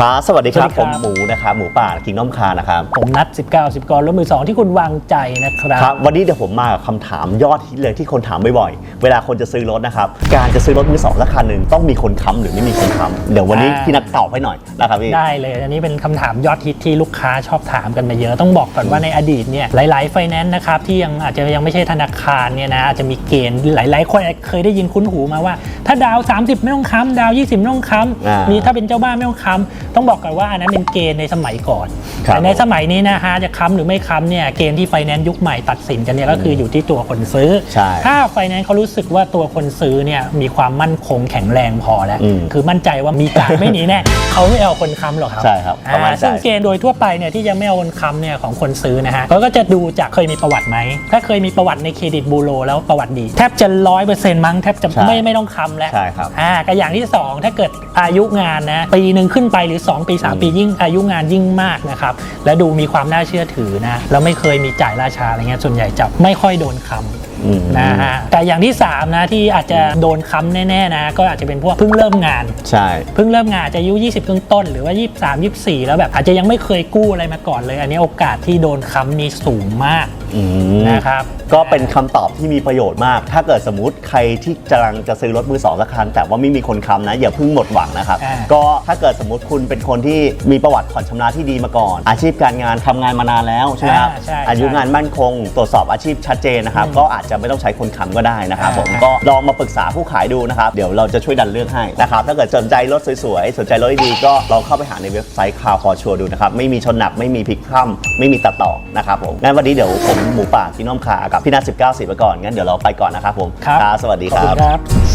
ครับสวัสดีครับสวัสดีคผรับมหมูนะครับหมูป่าคิงน้อมคานะครับผมนัด 19 10กรรถมือ 2 ที่คุณวางใจนะครับครับ วันนี้เดี๋ยวผมมากับคำถามยอดฮิตเลยที่คนถามบ่อยๆ เวลาคนจะซื้อรถนะครับ การจะซื้อรถมือสองสักคันหนึ่งต้องมีคนค้ำหรือไม่มีคนค้ำเดี๋ยววันนี้อ่าพี่นักตอบให้หน่อยนะครับพี่ ได้เลย อันนี้เป็นคำถามยอดฮิตที่ลูกค้าชอบถามกันมาเยอะต้องบอกก่อนว่าในอดีตเนี่ยหลาย ๆ ไฟแนนซ์นะครับที่ยังอาจจะยังไม่ใช่ธนาคารเนี่ยนะอาจจะมีเกณฑ์หลาย ๆ คนเคยได้ยินคุ้นหูมาว่า ถ้าดาว 30 ไม่ต้องค้ำดาว 20 ไม่ต้องค้อ่าำมีถ้าเป็นเจ้าบ้านไม่ต้องค้ำต้องบอกก่อนว่าอันนั้นเป็นเกณฑ์ในสมัยก่อน ครับแต่ในสมัยนี้นะฮะจะค้ำหรือไม่ค้ำเนี่ยเกณฑ์ที่ไฟแนนซ์ยุคใหม่ตัดสินกันเนี่ยก็คืออยู่ที่ตัวคนซื้อ ใช่ถ้าไฟแนนซ์เขารู้สึกว่าตัวคนซื้อเนี่ยมีความมั่นคงแข็งแรงพอแล้ว อืมคือมั่นใจว่ามีการไม่หนีแน่เขาไม่เอาคนค้ำหรอกครับใช่ครับอ่าเขามั่นใจ ซึ่งเกณฑ์โดยทั่วไปเนี่ยที่ยังไม่เอาคนค้ำเนี่ยของคนซื้อนะฮะเขาก็จะดูจากเคยมีประวัติไหมถ้าเคยมีประวัติในเครดิตบูโรแล้วประวัติดีแทบจะร้อยเปอร์เซ็นต์มั้งแทบจะใช่ไม่ไม่ต้องค้ำแล้ว ใช่ครับ อ่าก็อย่างที่ 2 ถ้าเกิดอายุงานนะปีหนึ่งขึ้นไปหรือ2 ปี 3 ปียิ่งอายุงานยิ่งมากนะครับ แล้วดูมีความน่าเชื่อถือนะ แล้วไม่เคยมีจ่ายราชาอะไรเงี้ยส่วนใหญ่จะไม่ค่อยโดนค้ำอืมนะฮะแต่อย่างที่ 3 นะที่อาจจะโดนค้ำแน่ๆนะก็อาจจะเป็นพวกเพิ่งเริ่มงาน ใช่เพิ่งเริ่มงานอาจจะอายุ 20ต้นต้นๆหรือว่า 23 24 แล้วแบบอาจจะยังไม่เคยกู้อะไรมาก่อนเลย อันนี้โอกาสที่โดนค้ำนี่สูงมาก อืมนะครับ ก็เป็นคำตอบที่มีประโยชน์มาก ถ้าเกิดสมมติใครที่กำลังจะซื้อรถมือสองสักคัน แต่ว่าไม่มีคนค้ำนะ อย่าเพิ่งหมดหวังนะครับ อ่า ก็ถ้าเกิดสมมติคุณเป็นคนที่มีประวัติผ่อนชำระที่ดีมาก่อน อาชีพการงานทำงานมานานแล้วใช่ไหมครับ อ่าใช่อายุใช่งานมั่นคง ตรวจสอบอาชีพชัดเจนนะครับ ก็อาจจะไม่ต้องใช้คนค้ำก็ได้นะครับอ่า ผมก็ลองมาปรึกษาผู้ขายดูนะครับ เดี๋ยวเราจะช่วยดันเลือกให้นะครับ ถ้าเกิดสนใจรถสวยๆ สนใจรถดีๆก็ลองเข้าไปหาในเว็บไซต์ข่าวคอชัวดูนะครับ ไม่มีชนหนัก ไม่มีพลิกคว่ำไม่มีตัดต่อนะครับผมงั้นวันนี้เดี๋ยวผมหมูป่าที่น้อมขากับพี่นาสิบเก้าสิบไปก่อนงั้นเดี๋ยวเราไปก่อนนะครับผมครับสวัสดีขอบคคุรับ ณครับ